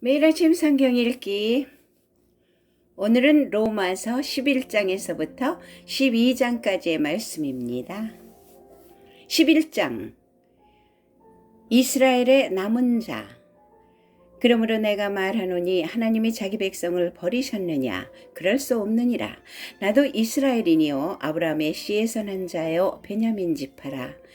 매일 아침 성경 읽기. 오늘은 로마서 11장에서부터 12장까지의 말씀입니다. 11장. 이스라엘의 남은 자. 그러므로 내가 말하노니 하나님이 자기 백성을 버리셨느냐 그럴 수 없느니라 나도 이스라엘이니요 아브라함의 씨에서 난 자요 베냐민 지파라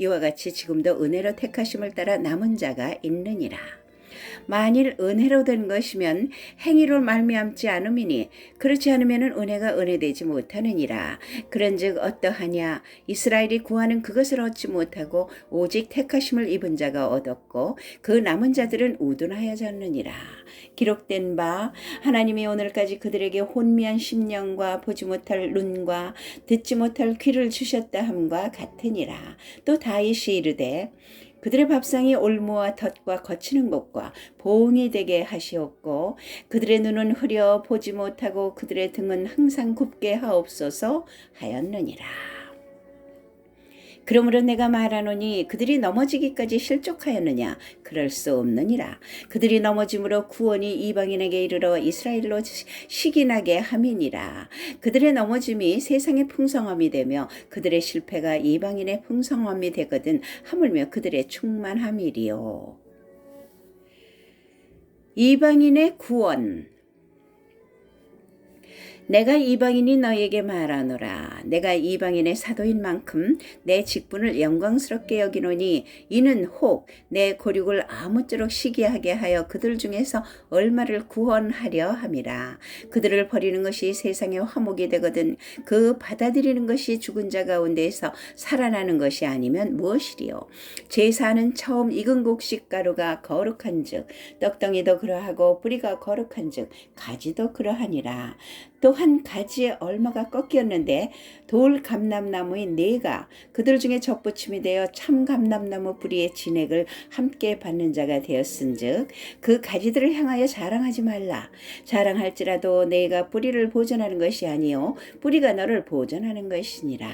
이와 같이 지금도 은혜로 택하심을 따라 남은 자가 있느니라. 만일 은혜로 된 것이면 행위로 말미암지 않음이니 그렇지 않으면 은혜가 은혜되지 못하느니라. 그런즉 어떠하냐 이스라엘이 구하는 그것을 얻지 못하고 오직 택하심을 입은 자가 얻었고 그 남은 자들은 우둔하여졌느니라. 기록된 바 하나님이 오늘까지 그들에게 혼미한 심령과 보지 못할 눈과 듣지 못할 귀를 주셨다 함과 같으니라. 또 다윗이 이르되 그들의 밥상이 올무와 덫과 거치는 곳과 보응이 되게 하시었고 그들의 눈은 흐려 보지 못하고 그들의 등은 항상 굽게 하옵소서 하였느니라. 그러므로 내가 말하노니 그들이 넘어지기까지 실족하였느냐? 그럴 수 없느니라. 그들이 넘어짐으로 구원이 이방인에게 이르러 이스라엘로 시기나게 함이니라. 그들의 넘어짐이 세상의 풍성함이 되며 그들의 실패가 이방인의 풍성함이 되거든 하물며 그들의 충만함이리요. 이방인의 구원 내가 이방인이 너에게 말하노라. 내가 이방인의 사도인 만큼 내 직분을 영광스럽게 여기노니 이는 혹 내 고륙을 아무쪼록 시기하게 하여 그들 중에서 얼마를 구원하려 함이라. 그들을 버리는 것이 세상의 화목이 되거든 그 받아들이는 것이 죽은 자 가운데에서 살아나는 것이 아니면 무엇이리요. 제사는 처음 익은 곡식 가루가 거룩한즉 떡덩이도 그러하고 뿌리가 거룩한즉 가지도 그러하니라. 또 한 가지의 얼마가 꺾였는데 돌 감람나무인 네가 그들 중에 접붙임이 되어 참 감람나무 뿌리의 진액을 함께 받는 자가 되었은즉 그 가지들을 향하여 자랑하지 말라. 자랑할지라도 네가 뿌리를 보존하는 것이 아니요 뿌리가 너를 보존하는 것이니라.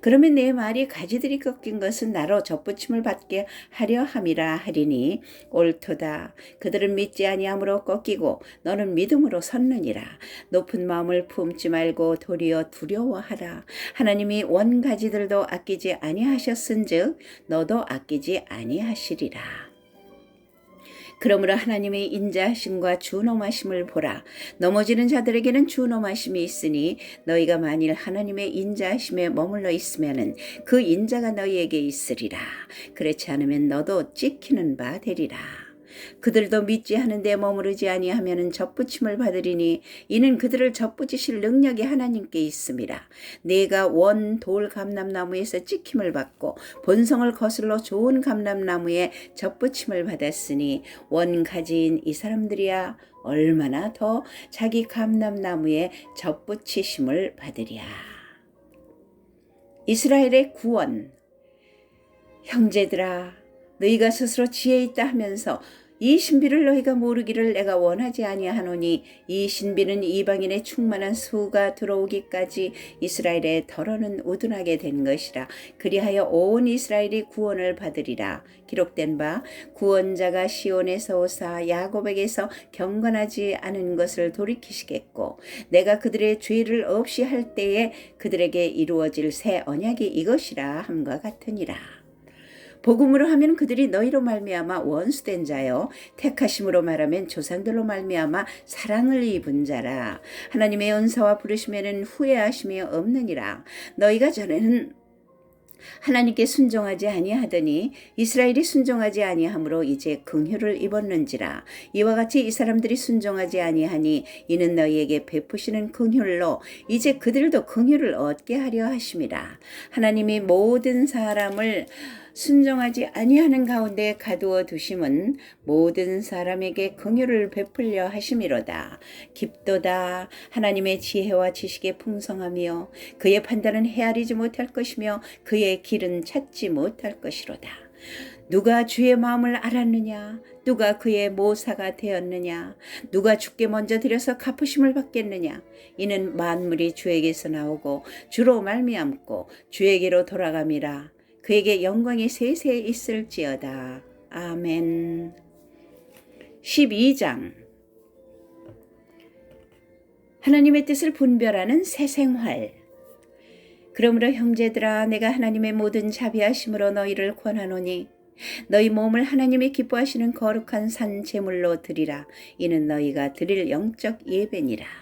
그러면 내 말이 가지들이 꺾인 것은 나로 접붙임을 받게 하려 함이라 하리니 옳도다. 그들은 믿지 아니함으로 꺾이고 너는 믿음으로 섰느니라. 높은 마음을 품지 말고 도리어 두려워하라. 하나님이 원가지들도 아끼지 아니하셨은즉 너도 아끼지 아니하시리라. 그러므로 하나님의 인자하심과 준엄하심을 보라. 넘어지는 자들에게는 준엄하심이 있으니 너희가 만일 하나님의 인자하심에 머물러 있으면은 그 인자가 너희에게 있으리라. 그렇지 않으면 너도 찍히는 바 되리라. 그들도 믿지 하는데 머무르지 아니하면은 접붙임을 받으리니 이는 그들을 접붙이실 능력이 하나님께 있습니다. 내가 원 돌 감람나무에서 찍힘을 받고 본성을 거슬러 좋은 감람나무에 접붙임을 받았으니 원 가지인 이 사람들이야 얼마나 더 자기 감람나무에 접붙이심을 받으랴. 이스라엘의 구원 형제들아 너희가 스스로 지혜 있다 하면서 이 신비를 너희가 모르기를 내가 원하지 아니하노니 이 신비는 이방인의 충만한 수가 들어오기까지 이스라엘의 덜어는 우둔하게 된 것이라. 그리하여 온 이스라엘이 구원을 받으리라. 기록된 바 구원자가 시온에서 오사 야곱에게서 경건하지 않은 것을 돌이키시겠고 내가 그들의 죄를 없이 할 때에 그들에게 이루어질 새 언약이 이것이라 함과 같으니라 복음으로 하면 그들이 너희로 말미암아 원수된 자요. 택하심으로 말하면 조상들로 말미암아 사랑을 입은 자라. 하나님의 은사와 부르시면은 후회하심이 없느니라. 너희가 전에는 하나님께 순종하지 아니하더니 이스라엘이 순종하지 아니하므로 이제 긍휼을 입었는지라. 이와 같이 이 사람들이 순종하지 아니하니 이는 너희에게 베푸시는 긍휼로 이제 그들도 긍휼을 얻게 하려 하심이라. 하나님이 모든 사람을 순종하지 아니하는 가운데 가두어 두심은 모든 사람에게 긍휼을 베풀려 하심이로다. 깊도다 하나님의 지혜와 지식의 풍성하며 그의 판단은 헤아리지 못할 것이며 그의 길은 찾지 못할 것이로다. 누가 주의 마음을 알았느냐? 누가 그의 모사가 되었느냐? 누가 주께 먼저 드려서 갚으심을 받겠느냐? 이는 만물이 주에게서 나오고 주로 말미암고 주에게로 돌아감이라. 그에게 영광이 세세 있을지어다. 아멘. 12장 하나님의 뜻을 분별하는 새 생활 그러므로 형제들아 내가 하나님의 모든 자비하심으로 너희를 권하노니 너희 몸을 하나님이 기뻐하시는 거룩한 산 제물로 드리라 이는 너희가 드릴 영적 예배니라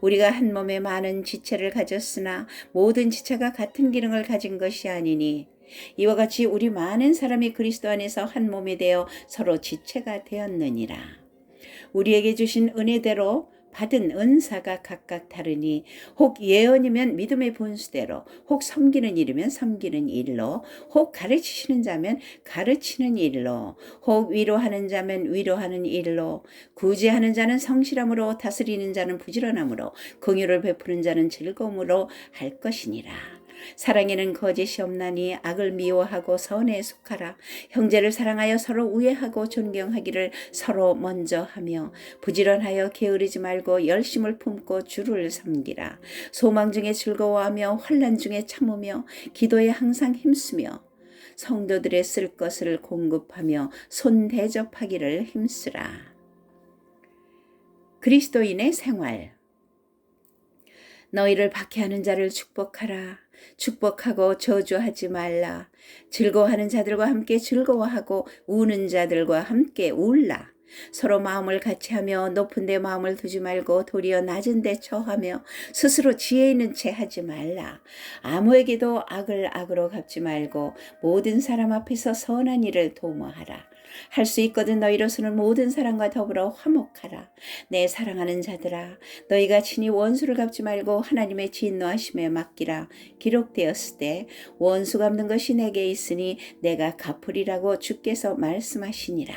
우리가 한 몸에 많은 지체를 가졌으나 모든 지체가 같은 기능을 가진 것이 아니니 이와 같이 우리 많은 사람이 그리스도 안에서 한 몸이 되어 서로 지체가 되었느니라. 우리에게 주신 은혜대로 받은 은사가 각각 다르니 혹 예언이면 믿음의 본수대로 혹 섬기는 일이면 섬기는 일로 혹 가르치시는 자면 가르치는 일로 혹 위로하는 자면 위로하는 일로 구제하는 자는 성실함으로 다스리는 자는 부지런함으로 긍휼을 베푸는 자는 즐거움으로 할 것이니라. 사랑에는 거짓이 없나니 악을 미워하고 선에 속하라. 형제를 사랑하여 서로 우애하고 존경하기를 서로 먼저 하며 부지런하여 게으르지 말고 열심을 품고 주를 섬기라. 소망 중에 즐거워하며 환란 중에 참으며 기도에 항상 힘쓰며 성도들의 쓸 것을 공급하며 손 대접하기를 힘쓰라. 그리스도인의 생활 너희를 박해하는 자를 축복하라. 축복하고 저주하지 말라. 즐거워하는 자들과 함께 즐거워하고 우는 자들과 함께 울라. 서로 마음을 같이 하며 높은 데 마음을 두지 말고 도리어 낮은 데 처하며 스스로 지혜 있는 채 하지 말라. 아무에게도 악을 악으로 갚지 말고 모든 사람 앞에서 선한 일을 도모하라. 할 수 있거든 너희로서는 모든 사람과 더불어 화목하라. 내 사랑하는 자들아 너희가 친히 원수를 갚지 말고 하나님의 진노하심에 맡기라. 기록되었을 때 원수 갚는 것이 내게 있으니 내가 갚으리라고 주께서 말씀하시니라.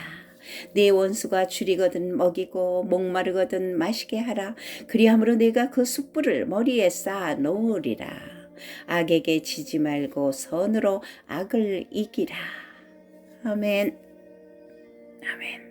네 원수가 줄이거든 먹이고 목마르거든 마시게 하라. 그리함으로 내가 그 숯불을 머리에 쌓아 놓으리라. 악에게 지지 말고 선으로 악을 이기라. 아멘. Amén.